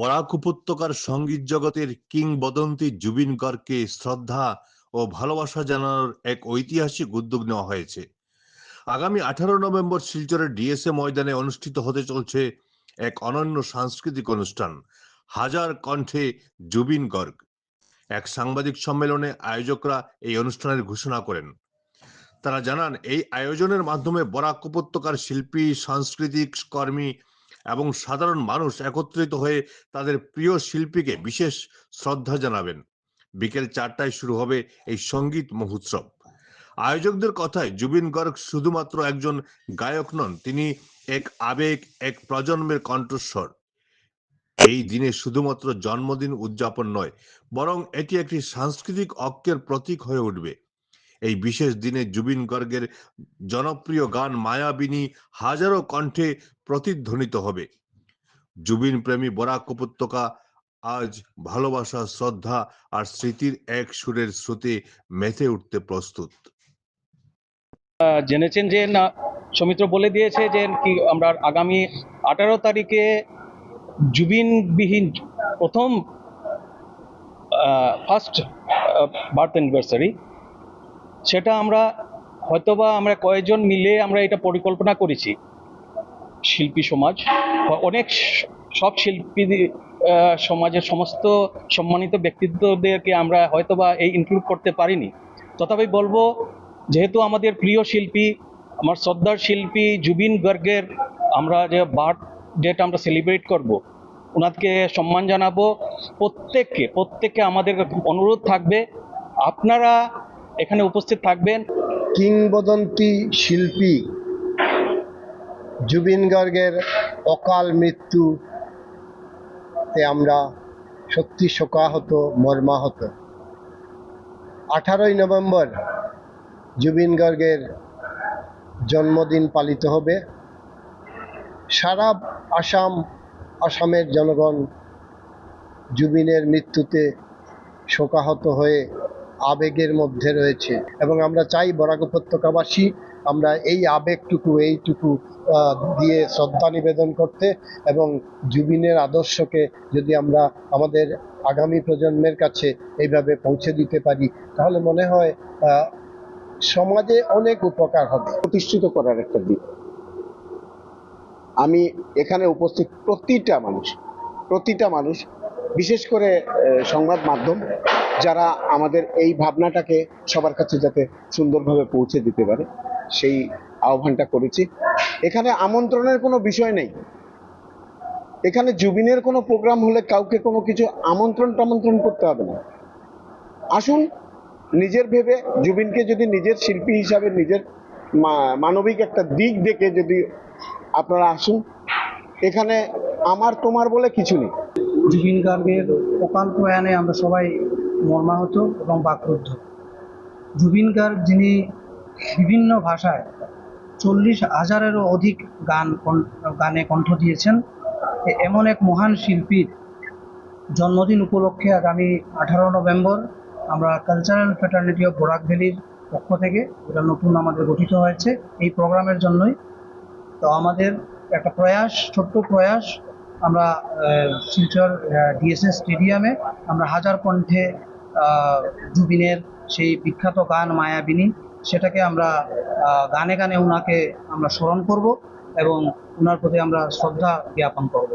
বরাক উপত্যকার সংগীত জগতের কিংবদন্তি জুবিন গর্গকে শ্রদ্ধা ও ভালোবাসা জানানোর এক ঐতিহাসিক উদ্যোগ নেওয়া হয়েছে। আগামী আঠারো নভেম্বর শিলচরের ডিএসএ ময়দানে অনুষ্ঠিত হতে চলছে এক অনন্য সাংস্কৃতিক অনুষ্ঠান, হাজার কণ্ঠে জুবিন গর্গ। এক সাংবাদিক সম্মেলনে আয়োজকরা এই অনুষ্ঠানের ঘোষণা করেন। তারা জানান, এই আয়োজনের মাধ্যমে বরাক উপত্যকার শিল্পী, সাংস্কৃতিক কর্মী এবং সাধারণ মানুষ একত্রিত হয়ে তাদের প্রিয় শিল্পীকে বিশেষ শ্রদ্ধা জানাবেন। বিকেল চারটায় শুরু হবে এই সংগীত মহোৎসব। আয়োজকদের কথায় জুবিন গর্গ শুধুমাত্র একজন গায়ক নন, তিনি এক আবেগ, এক প্রজন্মের কণ্ঠস্বর। এই দিনে শুধুমাত্র জন্মদিন উদযাপন নয়, বরং এটি একটি সাংস্কৃতিক ঐক্যের প্রতীক হয়ে উঠবে। এই বিশেষ দিনে জুবিন গর্গের জনপ্রিয় গান মায়াবিনী হাজারো কণ্ঠে প্রতিধ্বনিত হবে। জুবিন প্রেমী বরাক উপত্যকা আজ ভালোবাসা, শ্রদ্ধা আর স্মৃতির এক সুরের স্রোতে মেতে উঠতে প্রস্তুত। জেনেছেন যে না, সৌমিত্র বলে দিয়েছে যে কি আমরা আগামী আঠারো তারিখে জুবিনবিহীন প্রথম ফার্স্ট বার্থ অ্যানিভার্সারি সেটা আমরা হয়তোবা আমরা কয়েকজন মিলে আমরা এটা পরিকল্পনা করেছি। শিল্পী সমাজ অনেক সব শিল্পী সমাজের সমস্ত সম্মানিত ব্যক্তিত্বদেরকে আমরা হয়তোবা এই ইনক্লুড করতে পারিনি। তথাপি বলব, যেহেতু আমাদের প্রিয় শিল্পী, আমার শ্রদ্ধার শিল্পী জুবিন গর্গের আমরা যে বার্থ ডেট আমরা সেলিব্রেট করব ওনাকে সম্মান জানাব। প্রত্যেককে প্রত্যেককে আমাদের অনুরোধ থাকবে, আপনারা এখানে উপস্থিত থাকবেন কিংবদন্তি শিল্পী জুবিন গার্গের অকাল মৃত্যুতে আমরা সত্যি শোকাহত, মর্মাহত। আঠারোই নভেম্বর জুবিন গার্গের জন্মদিন পালিত হবে। সারা আসাম, আসামের জনগণ জুবিনের মৃত্যুতে শোকাহত হয়ে আবেগের মধ্যে রয়েছে এবং আমরা চাই বরাক উপত্যকাবাসী আমরা এই আবেগটুকু, এইটুকু দিয়ে শ্রদ্ধা নিবেদন করতে এবং জুবিনের আদর্শকে যদি আমরা আমাদের আগামী প্রজন্মের কাছে এইভাবে পৌঁছে দিতে পারি, তাহলে মনে হয় সমাজে অনেক উপকার হবে। প্রতিষ্ঠিত করার একটা দিক। আমি এখানে উপস্থিত প্রতিটা মানুষ প্রতিটা মানুষ, বিশেষ করে সংবাদ মাধ্যম যারা আমাদের এই ভাবনাটাকে সবার কাছে যাতে সুন্দরভাবে পৌঁছে দিতে পারে, সেই আহ্বানটা করেছি। এখানে আমন্ত্রণের কোনো বিষয় নেই। এখানে জুবিনের কোনো প্রোগ্রাম হলে কাউকে কোনো কিছু আমন্ত্রণ টামন্ত্রণ করতে হবে না। আসুন, নিজের ভেবে, জুবিনকে যদি নিজের শিল্পী হিসাবে, নিজের মানবিক একটা দিক দেখে যদি আপনারা আসুন, এখানে আমার তোমার বলে কিছু নেই। জুবিন গার্গের অকাল প্রয়াণে আমরা সবাই মর্মাহত এবং বাক্রুদ্ধ। জুবিন গার্গ যিনি বিভিন্ন ভাষায় চল্লিশ হাজারেরও অধিক গান গানে কণ্ঠ দিয়েছেন এমন এক মহান শিল্পীর জন্মদিন উপলক্ষে আগামী আঠারো নভেম্বর আমরা কালচারাল ফ্যাটার্নিটি অফ বরাক ভ্যালির পক্ষ থেকে, এটা নতুন আমাদের গঠিত হয়েছে, এই প্রোগ্রামের জন্যই। তো আমাদের একটা প্রয়াস, ছোট্ট প্রয়াস, আমরা শিলচর ডিএসএস স্টেডিয়ামে আমরা হাজার কণ্ঠে জুবিনের সেই বিখ্যাত গান মায়াবিনী, সেটাকে আমরা গানে গানে ওনাকে আমরা স্মরণ করব এবং ওনার প্রতি আমরা শ্রদ্ধা জ্ঞাপন করব।